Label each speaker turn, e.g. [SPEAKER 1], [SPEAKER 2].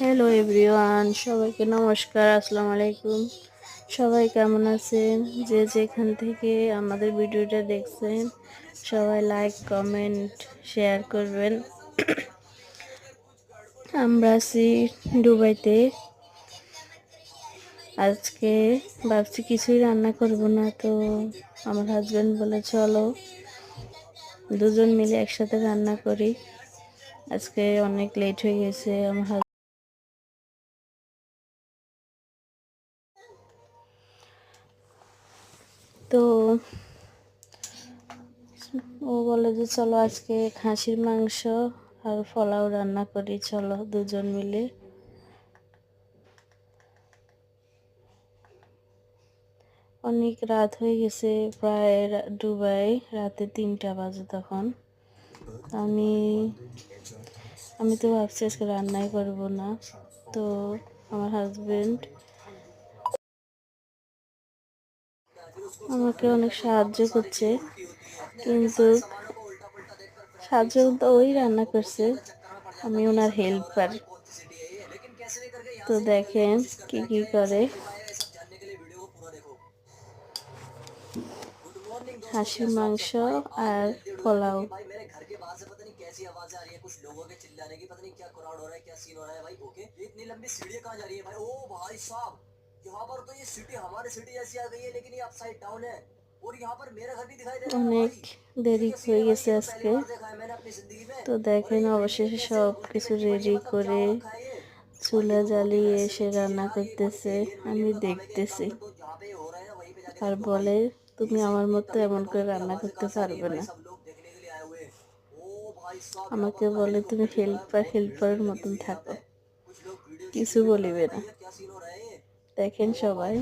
[SPEAKER 1] Hello everyone সবাইকে নমস্কার, আসসালামু আলাইকুম। সবাই কেমন আছেন? যে যেখান থেকে আমাদের ভিডিওটা দেখছেন, সবাই লাইক কমেন্ট শেয়ার করবেন। আমরা আছি দুবাইতে। আজকে ভাবছি কিছুই রান্না করব না, তো আমার হাজব্যান্ড বলে, চলো দুজন মিলে একসাথে রান্না করি। আজকে অনেক লেট হয়ে গেছে, আমার তো ও বলে যে, চলো আজকে খাসির মাংস আর পোলাও রান্না করি, চলো দুজন মিলে। অনেক রাত হয়ে গেছে, প্রায় দুবাই, রাতে তিনটা বাজে তখন। আমি আমি তো ভাবছি আজকে রান্নাই করব না। তো আমার হাজবেন্ড আমাকে অনেক সাহায্য করছে কিন্তু সাহায্য তো ওই রান্না করছে আমি ওনার হেল্পার তো দেখেন কি কি করে হাঁসির মাংস আর পোলাও
[SPEAKER 2] भाई मेरे घर के बाहर से पता नहीं कैसी आवाज आ रही है कुछ लोगों के चिल्लाने की पता नहीं क्या क्राउड हो रहा है क्या सीन हो रहा है भाई ओके ये इतनी लंबी सीढ़ियां कहाँ जा रही है भाई ओ भाई साहब यहाँ पर तो ये सिटी हमारे सिटी जैसी आ गई है लेकिन ये अपसाइड डाउन है और यहाँ पर मेरा घर भी दिखाई दे रहा है
[SPEAKER 1] অনেক
[SPEAKER 2] भाई
[SPEAKER 1] দেরি
[SPEAKER 2] ये
[SPEAKER 1] হয়ে
[SPEAKER 2] सीन है
[SPEAKER 1] গেছে
[SPEAKER 2] भाई, ये तो
[SPEAKER 1] আজকে
[SPEAKER 2] पहली बार देखा है मैंने अपनी जिंदगी में
[SPEAKER 1] তো দেখেন অবশেষে সব কিছু রেডি করে চুলা জ্বালিয়ে এসে রান্না করতেছে আমি দেখতেছি
[SPEAKER 2] तो जहाँ पे हो रहा है ना वहीं पे जाके
[SPEAKER 1] আর বলে তুমি আমার মতো এমন করে রান্না করতে পারবে না
[SPEAKER 2] सब लोग देखने के लिए आए हुए हैं ओ भाई साहब
[SPEAKER 1] আমাকে বলে তুমি হেল্পার হেল্পারের মতন থাকো
[SPEAKER 2] कुछ लोग वीडियो
[SPEAKER 1] কিছু বলিবে না দেখেন সবাই